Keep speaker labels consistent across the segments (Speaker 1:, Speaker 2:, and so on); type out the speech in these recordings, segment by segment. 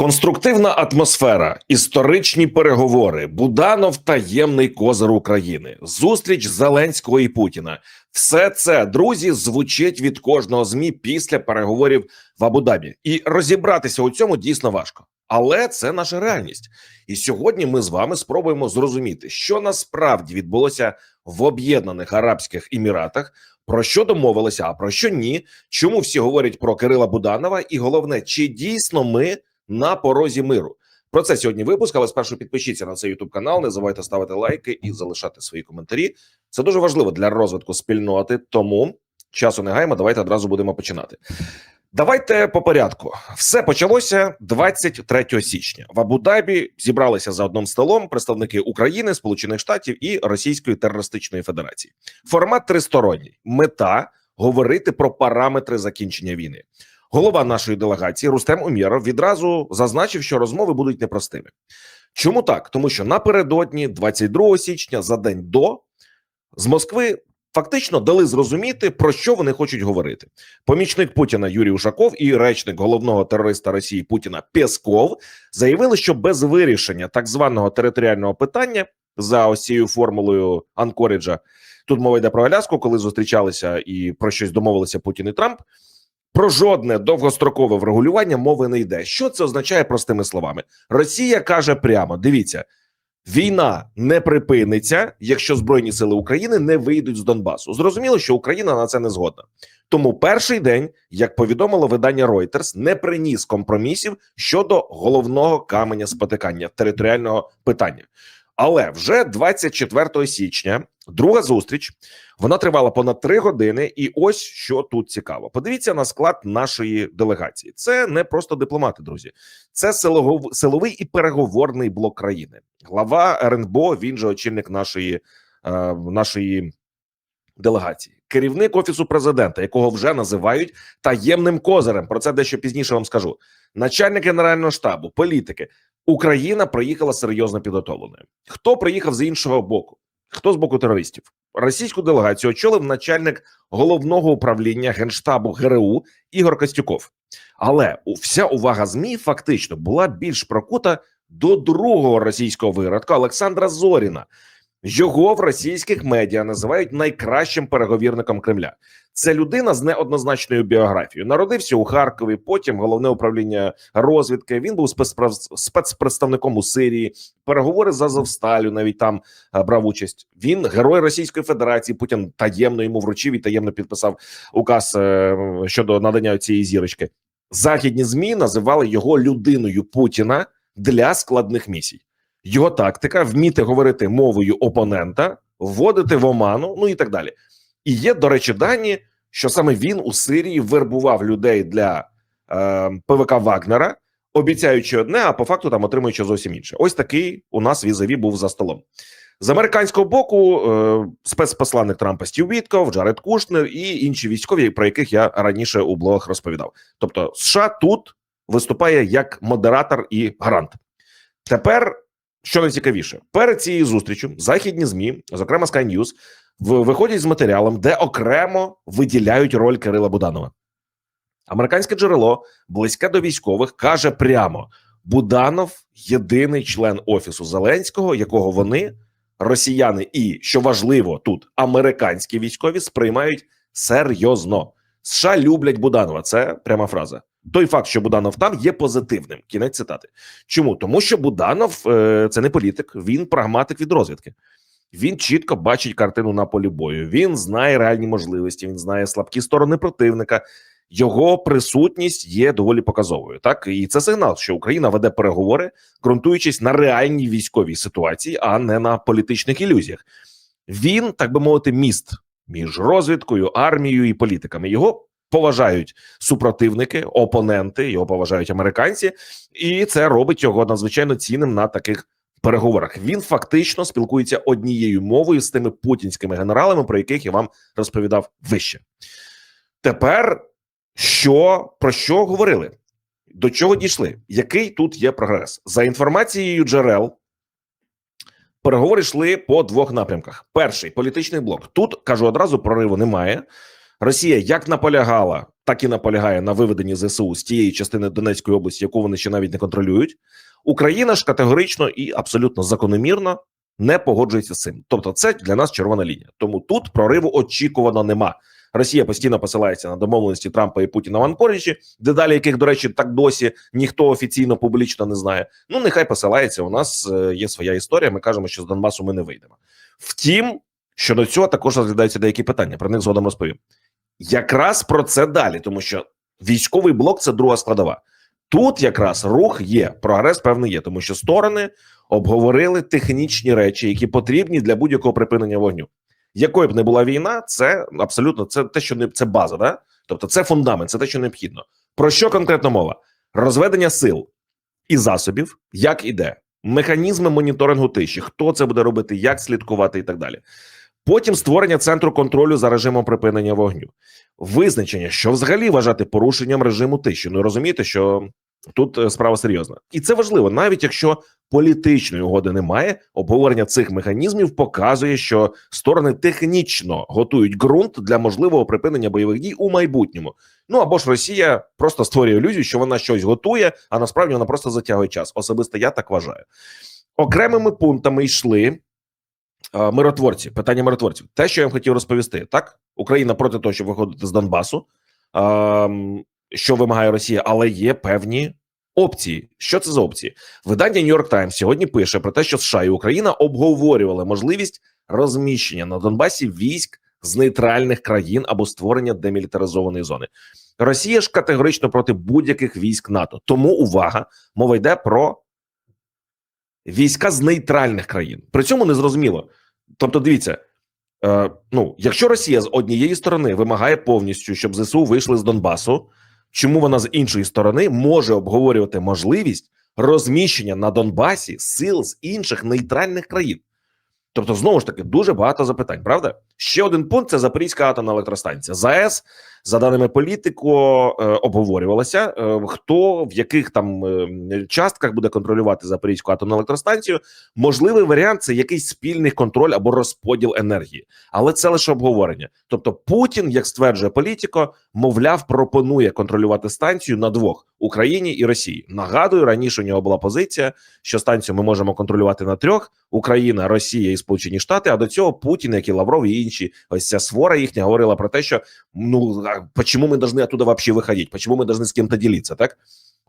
Speaker 1: Конструктивна атмосфера, історичні переговори, Буданов таємний козир України, зустріч Зеленського і Путіна. Все це друзі звучить від кожного змі після переговорів в Абу-Дабі. І розібратися у цьому дійсно важко. Але це наша реальність. І сьогодні ми з вами спробуємо зрозуміти, що насправді відбулося в Об'єднаних Арабських Еміратах, про що домовилися, а про що ні. Чому всі говорять про Кирила Буданова? І головне, чи дійсно ми на порозі миру? Про це сьогодні випуск, але спершу підпишіться на цей YouTube канал. Не забувайте ставити лайки і залишати свої коментарі. Це дуже важливо для розвитку спільноти. Тому часу не гаймо. Давайте одразу будемо починати. Давайте по порядку. Все почалося 23 січня. В Абу-Дабі зібралися за одним столом представники України, Сполучених Штатів і Російської терористичної Федерації. Формат тристоронній. Мета говорити про параметри закінчення війни. Голова нашої делегації Рустем Умєров відразу зазначив, що розмови будуть непростими. Чому так? Тому що напередодні, 22 січня, за день до з Москви фактично дали зрозуміти, про що вони хочуть говорити. Помічник Путіна Юрій Ушаков і речник головного терориста Росії Путіна Пєсков заявили, що без вирішення так званого територіального питання за ось цією формулою Анкоріджа, тут мова йде про Аляску, коли зустрічалися і про щось домовилися Путін і Трамп. Про жодне довгострокове врегулювання мови не йде. Що це означає простими словами? Росія каже прямо: дивіться, війна не припиниться, якщо збройні сили України не вийдуть з Донбасу. Зрозуміло, що Україна на це не згодна. Тому перший день, як повідомило видання Reuters, не приніс компромісів щодо головного каменя спотикання територіального питання. Але вже 24 січня друга зустріч вона тривала понад три години, і ось що тут цікаво. Подивіться на склад нашої делегації. Це не просто дипломати, друзі, це силовий, і переговорний блок країни. Глава РНБО, він же очільник нашої, е, нашої делегації, керівник офісу президента, якого вже називають таємним козирем. Про це дещо пізніше вам скажу. Начальник генерального штабу, політики. Україна приїхала серйозно підготовленою. Хто приїхав з іншого боку? Хто з боку терористів? Російську делегацію очолив начальник головного управління генштабу ГРУ Ігор Костюков. Але вся увага змі фактично була більш прокута до другого російського виродка Олександра Зоріна. Його в російських медіа називають найкращим переговірником Кремля. Це людина з неоднозначною біографією. Народився у Харкові. Потім головне управління розвідки. Він був спецпредставником у Сирії. Переговори з Азовсталю навіть там брав участь. Він герой Російської Федерації. Путін таємно йому вручив і таємно підписав указ е, щодо надання цієї зірочки. Західні змі називали його людиною Путіна для складних місій. Його тактика вміти говорити мовою опонента, вводити в оману, ну і так далі. І є, до речі, дані, що саме він у Сирії вербував людей для е, ПВК Вагнера, обіцяючи одне, а по факту там отримуючи зовсім інше. Ось такий у нас візаві був за столом. З американського боку е, спецпосланник Трампа Стів Вітков, Джаред Кушнер і інші військові, про яких я раніше у блогах розповідав. Тобто, США тут виступає як модератор і гарант. Тепер. Що найцікавіше, перед цією зустрічю західні змі, зокрема Sky News, виходять з матеріалом, де окремо виділяють роль Кирила Буданова. Американське джерело близьке до військових каже прямо: Буданов єдиний член офісу Зеленського, якого вони, росіяни, і що важливо тут американські військові сприймають серйозно. США люблять Буданова. Це пряма фраза. Той факт, що Буданов там є позитивним. Кінець цитати. Чому тому, що Буданов е, це не політик, він прагматик від розвідки. Він чітко бачить картину на полі бою. Він знає реальні можливості. Він знає слабкі сторони противника. Його присутність є доволі показовою. Так і це сигнал, що Україна веде переговори, ґрунтуючись на реальній військовій ситуації, а не на політичних ілюзіях. Він так би мовити, міст між розвідкою, армією і політиками. Його поважають супротивники, опоненти, його поважають американці, і це робить його надзвичайно цінним на таких переговорах. Він фактично спілкується однією мовою з тими путінськими генералами, про яких я вам розповідав вище. Тепер що про що говорили? До чого дійшли? Який тут є прогрес? За інформацією джерел, переговори йшли по двох напрямках: перший політичний блок. Тут кажу одразу, прориву немає. Росія як наполягала, так і наполягає на виведенні ЗСУ з тієї частини Донецької області, яку вони ще навіть не контролюють. Україна ж категорично і абсолютно закономірно не погоджується з цим. Тобто, це для нас червона лінія. Тому тут прориву очікувано нема. Rосія постійно посилається на домовленості Трампа і Путіна в Анкоріджі, деталі яких, до речі, так досі ніхто офіційно публічно не знає. Ну нехай посилається. У нас е, є своя історія. Ми кажемо, що з Донбасу ми не вийдемо. Втім, щодо цього також розглядаються деякі питання. Про них згодом розповім. Якраз про це далі, тому що військовий блок це друга складова. Тут якраз рух є, прогрес певний є, тому що сторони обговорили технічні речі, які потрібні для будь-якого припинення вогню. Якою б не була війна, це абсолютно це те, що не це база, да? тобто це фундамент, це те, що необхідно. Про що конкретно мова? Розведення сил і засобів, як іде, механізми моніторингу тиші, хто це буде робити, як слідкувати і так далі. Потім створення центру контролю за режимом припинення вогню, визначення, що взагалі вважати порушенням режиму тиші. Ну розумієте, що тут е, справа серйозна, і це важливо, навіть якщо політичної угоди немає, обговорення цих механізмів показує, що сторони технічно готують ґрунт для можливого припинення бойових дій у майбутньому. Ну або ж Росія просто створює ілюзію, що вона щось готує, а насправді вона просто затягує час. Особисто я так вважаю. Окремими пунктами йшли миротворці, питання миротворців. Те, що я вам хотів розповісти, так Україна проти того, щоб виходити з Донбасу, е, що вимагає Росія, але є певні опції. Що це за опції? Видання New York Times сьогодні пише про те, що США і Україна обговорювали можливість розміщення на Донбасі військ з нейтральних країн або створення демілітаризованої зони. Росія ж категорично проти будь-яких військ НАТО. Тому увага, мова йде про війська з нейтральних країн. При цьому не зрозуміло. Тобто, дивіться, е, ну якщо Росія з однієї сторони вимагає повністю, щоб ЗСУ вийшли з Донбасу, чому вона з іншої сторони може обговорювати можливість розміщення на Донбасі сил з інших нейтральних країн? Тобто, знову ж таки, дуже багато запитань. Правда, ще один пункт це Запорізька атомна електростанція. ЗАЕС, за даними політику, е, обговорювалося, е, хто в яких там е, частках буде контролювати Запорізьку атомну електростанцію. Можливий варіант це якийсь спільний контроль або розподіл енергії, але це лише обговорення. Тобто, Путін, як стверджує політико, мовляв, пропонує контролювати станцію на двох Україні і Росії. Нагадую, раніше у нього була позиція, що станцію ми можемо контролювати на трьох: Україна, Росія і Сполучені Штати. А до цього Путін, як і Лавров і інші, ось ця свора їхня говорила про те, що ну почему ми повинні оттуда вообще виходити, почему ми повинні з ким-то ділитися, так?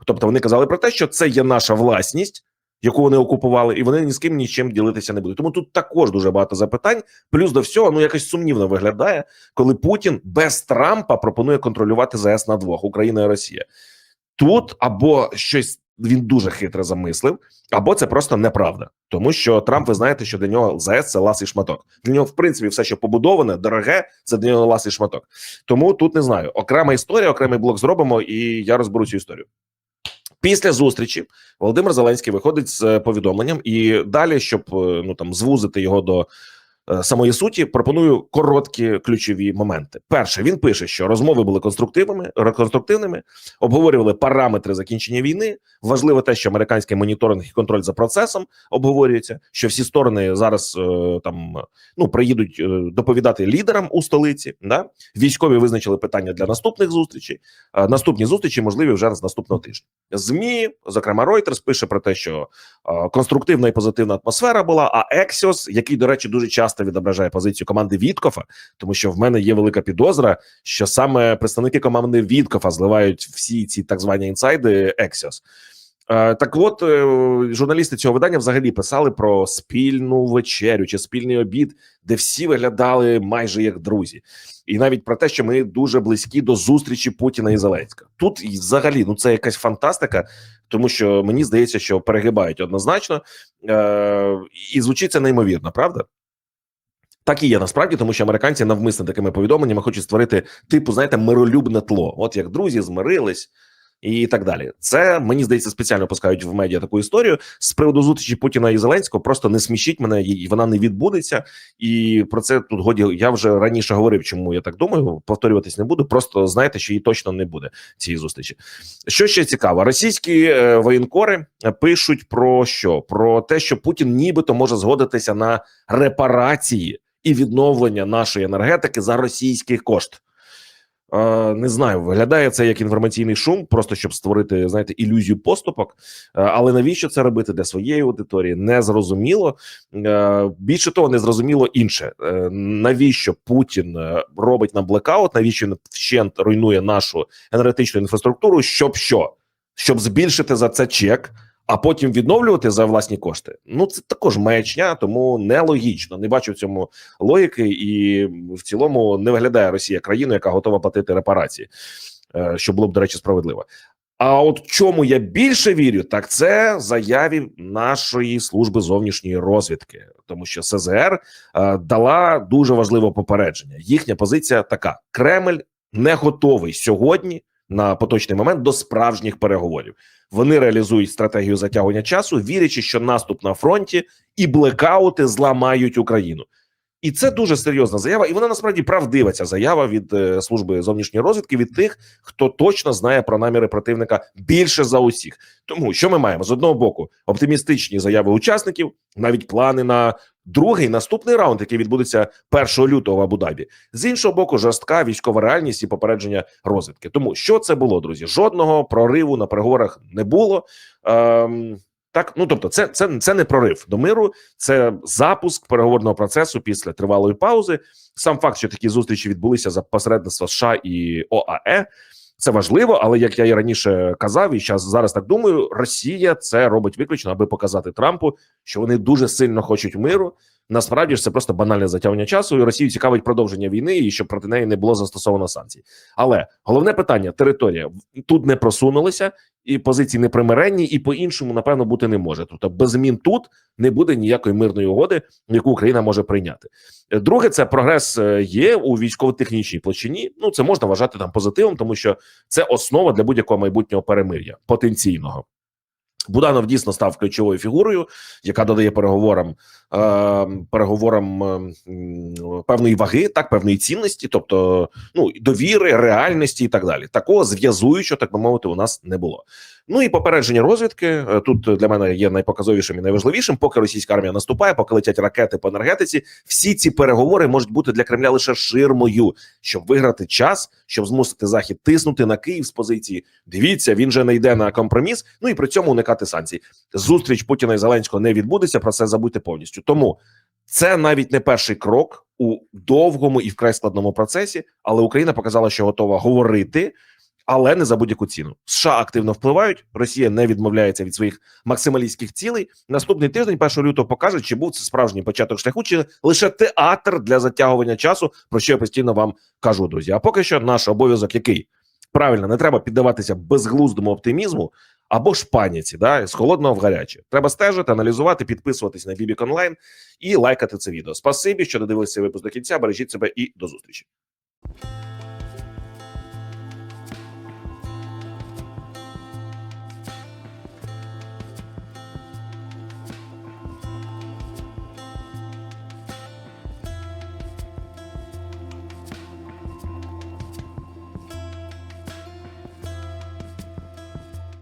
Speaker 1: Тобто вони казали про те, що це є наша власність, яку вони окупували, і вони ні з ким нічим ділитися не будуть. Тому тут також дуже багато запитань. Плюс до всього, ну якось сумнівно виглядає, коли Путін без Трампа пропонує контролювати ЗС на двох Україна і Росія. Тут або щось він дуже хитро замислив, або це просто неправда, тому що Трамп, ви знаєте, що для нього ЗАЕС це ласий шматок. Для нього, в принципі, все, що побудоване, дороге, це для нього ласий шматок. Тому тут не знаю. Окрема історія, окремий блок зробимо, і я розберу цю історію. Після зустрічі Володимир Зеленський виходить з повідомленням, і далі, щоб ну там звузити його до Е, самої суті пропоную короткі ключові моменти. Перше, він пише, що розмови були конструктивними, конструктивними, обговорювали параметри закінчення війни. Важливо те, що американський моніторинг і контроль за процесом обговорюється. Що всі сторони зараз е, там ну приїдуть е, доповідати лідерам у столиці. Да? Військові визначили питання для наступних зустрічей. Наступні зустрічі можливі вже з наступного тижня. Змі, зокрема, Reuters, пише про те, що конструктивна і позитивна атмосфера була. А Ексіос, який, до речі, дуже часто часто відображає позицію команди Віткофа, тому що в мене є велика підозра, що саме представники команди Віткофа зливають всі ці так звані інсайди Ексіос. Так, от е, журналісти цього видання взагалі писали про спільну вечерю чи спільний обід, де всі виглядали майже як друзі, і навіть про те, що ми дуже близькі до зустрічі Путіна і Зеленська. Тут взагалі ну це якась фантастика, тому що мені здається, що перегибають однозначно, е- і звучить це неймовірно, правда? Так і є насправді, тому що американці навмисно такими повідомленнями хочуть створити типу, знаєте, миролюбне тло. От як друзі змирились і так далі. Це мені здається спеціально пускають в медіа таку історію з приводу зустрічі Путіна і Зеленського. Просто не смішіть мене, і вона не відбудеться. І про це тут годі я вже раніше говорив. Чому я так думаю? Повторюватись не буду. Просто знайте, що її точно не буде цієї зустрічі. Що ще цікаво, російські е, воєнкори пишуть про що? Про те, що Путін нібито може згодитися на репарації і відновлення нашої енергетики за російський кошт. Е, Не знаю, виглядає це як інформаційний шум, просто щоб створити, знаєте, ілюзію поступок. Е, Але навіщо це робити для своєї аудиторії? Не зрозуміло. Е, Більше того, не зрозуміло інше. Навіщо Путін робить нам блекаут? Навіщо він вщент руйнує нашу енергетичну інфраструктуру? Щоб що? Щоб збільшити за це чек, а потім відновлювати за власні кошти. Ну це також маячня, тому нелогічно. Не бачу в цьому логіки, і в цілому не виглядає Росія країною, яка готова платити репарації, е, що було б до речі справедливо. А от чому я більше вірю, так це заяві нашої служби зовнішньої розвідки, тому що СЗР е, дала дуже важливе попередження. Їхня позиція така: Кремль не готовий сьогодні на поточний момент до справжніх переговорів. Вони реалізують стратегію затягування часу, вірячи, що наступ на фронті і блекаути зламають Україну. І це дуже серйозна заява, і вона насправді правдива. Ця заява від е, служби зовнішньої розвідки від тих, хто точно знає про наміри противника більше за усіх. Тому що ми маємо з одного боку оптимістичні заяви учасників, навіть плани на другий наступний раунд, який відбудеться 1 лютого в Абу-Дабі. З іншого боку, жорстка військова реальність і попередження розвідки. Тому що це було, друзі? Жодного прориву на переговорах не було. Ем, так, ну тобто, це, це, це не прорив до миру, це запуск переговорного процесу після тривалої паузи. Сам факт, що такі зустрічі відбулися за посередництва США і ОАЕ. Це важливо, але як я і раніше казав, і зараз зараз так думаю, Росія це робить виключно, аби показати Трампу, що вони дуже сильно хочуть миру. Насправді ж це просто банальне затягування часу. і Росію цікавить продовження війни і щоб проти неї не було застосовано санкцій. Але головне питання: територія тут не просунулися, і позиції непримиренні, і по іншому напевно бути не може. Тобто без змін тут не буде ніякої мирної угоди, яку Україна може прийняти. Друге, це прогрес е, є у військово-технічній площині. Ну це можна вважати там позитивом, тому що це основа для будь-якого майбутнього перемир'я потенційного. Буданов дійсно став ключовою фігурою, яка додає переговорам е, переговорам е, певної ваги, так певної цінності, тобто ну довіри, реальності і так далі. Такого зв'язуючого, так би мовити, у нас не було. Ну і попередження розвідки е, тут для мене є найпоказовішим і найважливішим. Поки російська армія наступає, поки летять ракети по енергетиці, всі ці переговори можуть бути для Кремля лише ширмою, щоб виграти час, щоб змусити захід тиснути на Київ з позиції. Дивіться, він же не йде на компроміс. Ну і при цьому уникати санкцій. Зустріч Путіна і Зеленського не відбудеться. Про це забудьте повністю. Тому це навіть не перший крок у довгому і вкрай складному процесі, але Україна показала, що готова говорити. Але не за будь-яку ціну. США активно впливають. Росія не відмовляється від своїх максималістських цілей. Наступний тиждень, 1 лютого, покаже, чи був це справжній початок шляху, чи лише театр для затягування часу, про що я постійно вам кажу, друзі. А поки що наш обов'язок який правильно не треба піддаватися безглуздому оптимізму або ж паніці, да з холодного в гаряче. Треба стежити, аналізувати, підписуватись на Бібік онлайн і лайкати це відео. Спасибі, що додивилися випуск до кінця. Бережіть себе і до зустрічі.